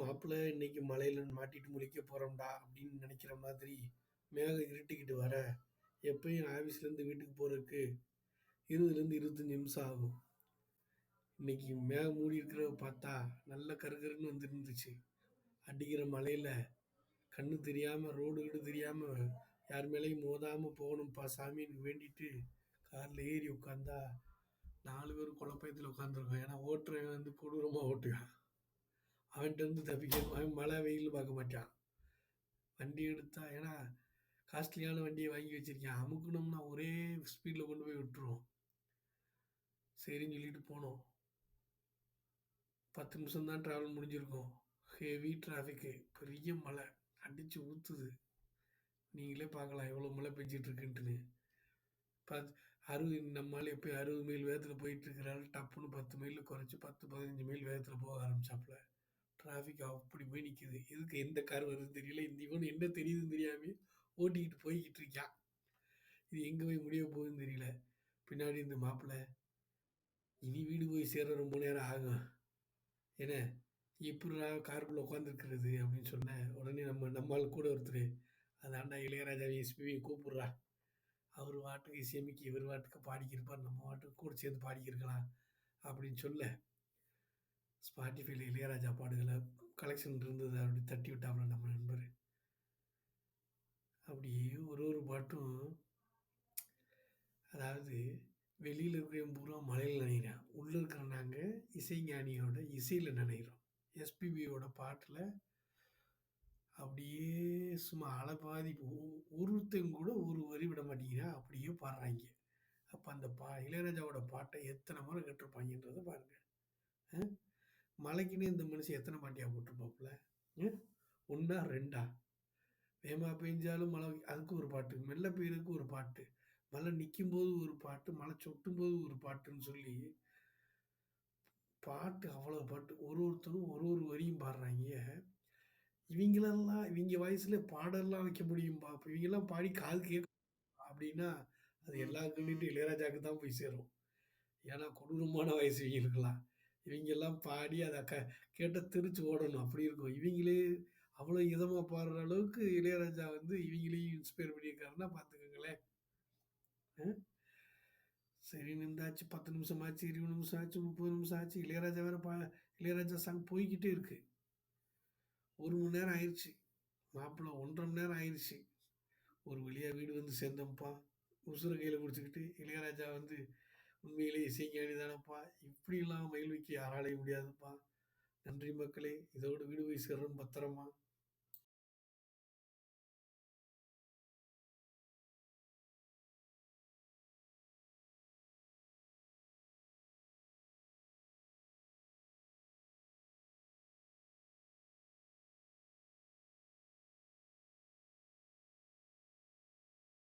மாப்பிள்ளை இன்னைக்கு மலையில் மாட்டிட்டு முழிக்க போறோம்டா அப்படின்னு நினைக்கிற மாதிரி மேகம் இருட்டிக்கிட்டு வர எப்பயும் ஆஃபீஸ்லேருந்து வீட்டுக்கு போகிறதுக்கு இருபதுலேருந்து இருபத்தஞ்சி நிமிஷம் ஆகும். இன்னைக்கு மேகம் மூடி இருக்கிறத பார்த்தா நல்ல கருகருன்னு வந்துருந்துச்சு. அடிக்கிற மலையில் கண்ணு தெரியாமல் ரோடு கீடு தெரியாமல் யார் மேலேயும் மோதாமல் போகணும்ப்பா சாமின்னு வேண்டிட்டு காரில் ஏறி உட்காந்தா நாலு பேர் குழப்பயத்தில் உட்காந்துருக்கோம் ஏன்னா ஓட்டுறவன் வந்து கொடூரமாக ஓட்டுவான். அவன்கிட்ட இருந்து அவன் மழை வெயில் பார்க்க மாட்டான். வண்டி எடுத்தா ஏன்னா காஸ்ட்லியான வண்டியை வாங்கி வச்சிருக்கேன். அமுக்கணும்னா ஒரே ஸ்பீடில் கொண்டு போய் விட்டுருவோம் சரின்னு சொல்லிட்டு போனோம். பத்து நிமிஷம் தான் ட்ராவல் முடிஞ்சிருக்கோம். ஹெவி டிராஃபிக்கு பெரிய மழை. அடித்து ஊற்றுது நீங்களே பார்க்கலாம் எவ்வளோ மழை பெஞ்சிட்ருக்குன்ட்டுன்னு பத் அறுபது நம்மளால் எப்போயும் அறுபது மைல் வேகத்தில் போயிட்டுருக்கிறாரு டப்புன்னு பத்து மைலில் குறைச்சி பத்து பதினஞ்சு மைல் வேகத்தில் போக ஆரம்பிச்சாப்புல. டிராஃபிக் அப்படி போய் நிற்கிது எதுக்கு எந்த கார் வருதுன்னு தெரியல. இந்த இவன் என்ன தெரியுதுன்னு தெரியாமல் ஓட்டிக்கிட்டு போய்கிட்டு இருக்கான் இது எங்கே போய் முடிய போகுதுன்னு தெரியல. பின்னாடி இந்த மாப்பிள்ளை இனி வீடு போய் சேர்ற ரொம்ப நேரம் ஆகும். ஏன்னா எப்படிடா காருக்குள்ளே உட்காந்துருக்கிறது அப்படின்னு சொன்னேன் உடனே நம்ம நம்மால் கூட ஒருத்தர் அதாண்டா இளையராஜாவை எஸ்பிவி கூப்பிட்றா. அவர் வாட்டுக்கு இசையமைக்கு இவர் வாட்டுக்கு பாடிக்கிருப்பார். நம்ம வாட்டுக்கு கூட சேர்ந்து பாடிக்கிருக்கலாம். அப்படின்னு சொல்ல ஸ்பாட்டிஃபைல இளையராஜா பாடுகளை கலெக்ஷன் இருந்தது அப்படி தட்டி விட்டாப்புல நம்ம நண்பர். அப்படியே ஒரு ஒரு பாட்டும் அதாவது வெளியில் இருக்கிறவன் பூரா மலையில் நினைக்கிறேன் உள்ளே இருக்கிற நாங்கள் இசைஞானியோட இசையில் நினைக்கிறோம் எஸ்பிபியோட பாட்டில் அப்படியே சும்மா அலைபாதி ஒ- ஒருத்தங்க கூட ஒரு வரி விட மாட்டேங்கிறான் அப்படியே பாடுறாங்க. அப்போ அந்த பா இளையராஜாவோட பாட்டை எத்தனை முறை கேட்டிருப்பாங்கன்றதை பாருங்கள் மலைக்குன்னு இந்த மனுஷன் எத்தனை பாட்டியா போட்டிருப்பாப்புல? ஒண்ணா ரெண்டா? வேமா பெஞ்சாலும் மழை அதுக்கு ஒரு பாட்டு மெல்ல பெய்யறதுக்கு ஒரு பாட்டு மழை நிற்கும் போது ஒரு பாட்டு மழை சொட்டும் போது ஒரு பாட்டுன்னு சொல்லி பாட்டு அவ்வளோ பாட்டு. ஒரு ஒருத்தரும் ஒரு ஒரு வரியும் பாடுறாங்க. இவங்களெல்லாம் இவங்க வயசுல பாடலாம் வைக்க முடியும்பா அப்போ இவங்கெல்லாம் பாடி காது கேட்க அப்படின்னா அது எல்லா இளையராஜாவுக்கு தான் போய் சேரும். ஏன்னா கொடூரமான வயசு இவங்களுக்கெல்லாம். இவங்கெல்லாம் பாடி அதை க கேட்ட திருச்சி ஓடணும். அப்படி இருக்கும். இவங்களே அவ்வளோ இதமாக பாடுற அளவுக்கு இளையராஜா வந்து இவங்களையும் இன்ஸ்பயர் பண்ணியிருக்காருன்னா பார்த்துக்கோங்களேன் சரி நின்றாச்சு. பத்து நிமிஷம் ஆச்சு இருபது நிமிஷம் ஆச்சு முப்பது நிமிஷம் ஆச்சு. இளையராஜா வேறு பா இளையராஜா சாங் போய்கிட்டே இருக்கு. ஒரு மணி நேரம் ஆயிடுச்சு மாப்பிள்ளை ஒன்றரை மணி நேரம் ஆயிடுச்சு ஒரு வழியாக வீடு வந்து சேர்ந்தோம்ப்பா. உசுரை கையில் பிடிச்சிக்கிட்டு இளையராஜா வந்து உண்மையிலே இசைஞானி தானப்பா இப்படிலாம் மகிழ்விக்க யாராலையும் முடியாதுப்பா. நன்றி மக்களே. இதோடு வீடு போய் சேர்றோம் பத்திரமா?